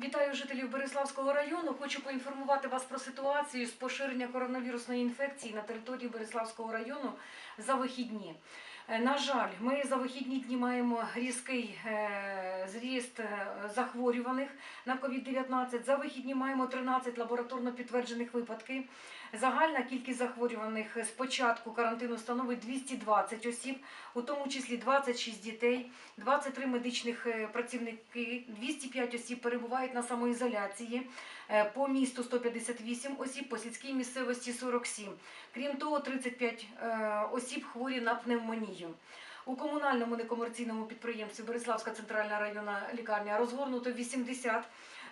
Вітаю жителів Береславського району. Хочу поінформувати вас про ситуацію з поширення коронавірусної інфекції на території Береславського району за вихідні. Е, На жаль, ми за вихідні дні маємо різкий е, зріст е, захворюваних на COVID-19. За вихідні маємо 13 лабораторно підтверджених випадків. Загальна кількість захворюваних з початку карантину становить 220 осіб, у тому числі 26 дітей, 23 медичних працівники, 205 осіб перебувають на самоізоляції, е, по місту 158 осіб, по сільській місцевості 47. Крім того, 35 е, осіб хворі на пневмонію. У комунальному некомерційному підприємстві Бориславська центральна районна лікарня розгорнуто 80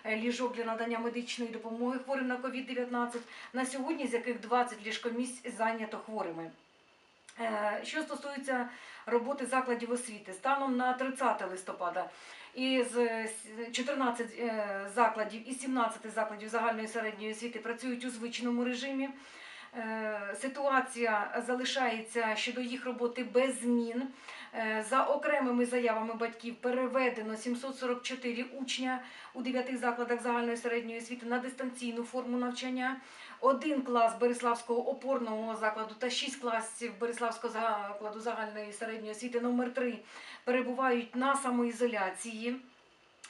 е, ліжок для надання медичної допомоги хворим на COVID-19, на сьогодні з яких 20 ліжкомісць зайнято хворими. Е, Що стосується роботи закладів освіти, станом на 30 листопада із е, 14 е, закладів і 17 закладів загальної середньої освіти працюють у звичному режимі. Е, Ситуація залишається щодо їх роботи без змін. Е, За окремими заявами батьків переведено 744 учня у 9 закладах загальної середньої освіти на дистанційну форму навчання. Один клас Береславського опорного закладу та шість класів Береславського закладу загальної середньої освіти номер 3 перебувають на самоізоляції.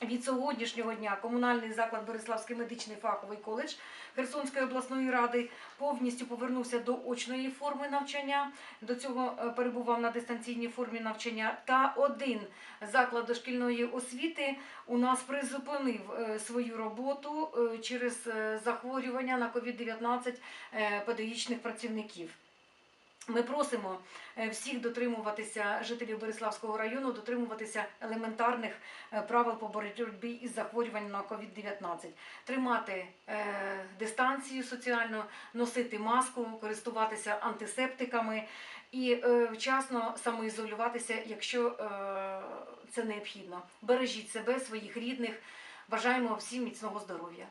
Від сьогоднішнього дня комунальний заклад Береславський медичний фаховий коледж Херсонської обласної ради повністю повернувся до очної форми навчання. До цього е, перебував на дистанційній формі навчання. Та один заклад дошкільної освіти у нас призупинив е, свою роботу е, через захворювання на COVID-19 е, педагогічних працівників. Ми просимо е, всіх дотримуватися жителів Береславського району, дотримуватися елементарних е, правил по боротьбі із захворюванням на COVID-19, тримати е, дистанцію соціальну, носити маску, користуватися антисептиками і вчасно самоізолюватися, якщо це необхідно. Бережіть себе, своїх рідних. Бажаємо всім міцного здоров'я.